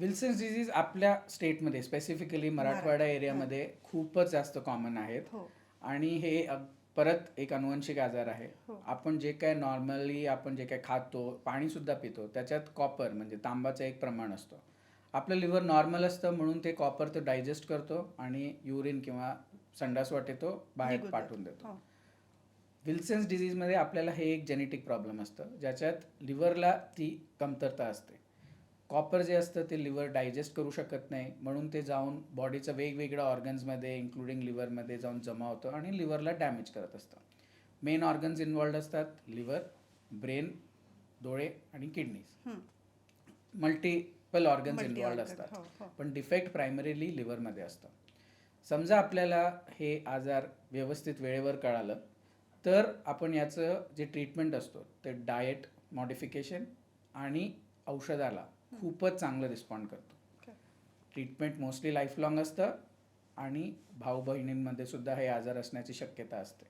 Wilson's disease आपल्या स्टेटमध्ये specifically Marathwada एरियामध्ये खूपच जास्त कॉमन आहेत. हो. आणि हे अ- परत एक अनुवंशिक आजार आहे. हो. आपण जे काय नॉर्मली आपण जे काय खातो पाणी सुद्धा पितो त्याच्यात कॉपर म्हणजे तांबाचं एक प्रमाण असतो. आपलं लिव्हर नॉर्मल असतं म्हणून ते कॉपर तो डायजेस्ट करतो आणि युरिन किंवा संडास वाटे तो बाहेर निघून पाठवून जातो. देतो. हो. विल्सन्स डिझीजमध्ये आपल्याला हे एक जेनेटिक प्रॉब्लेम असतं ज्याच्यात लिव्हरला ती कमतरता असते. कॉपर जे असतं ते लिव्हर डायजेस्ट करू शकत नाही. म्हणून ते जाऊन बॉडीचं वेगवेगळ्या ऑर्गन्समध्ये इन्क्लुडिंग लिव्हरमध्ये जाऊन जमा होतं आणि लिव्हरला डॅमेज करत असतं. मेन ऑर्गन्स इन्वॉल्ड असतात लिव्हर ब्रेन डोळे आणि किडनीज. मल्टिपल ऑर्गन्स इन्वॉल्ड असतात. हो, हो. पण डिफेक्ट प्रायमरीली लिव्हरमध्ये असतं. समजा आपल्याला हे आजार व्यवस्थित वेळेवर कळालं तर आपण याचं जे ट्रीटमेंट असतो ते डाएट मॉडिफिकेशन आणि औषधाला खूपच चांगलं रिस्पॉन्ड करतो. ट्रीटमेंट मोस्टली लाईफ लॉंग असतं आणि भाऊ बहिणींमध्ये सुद्धा हे आजार असण्याची शक्यता असते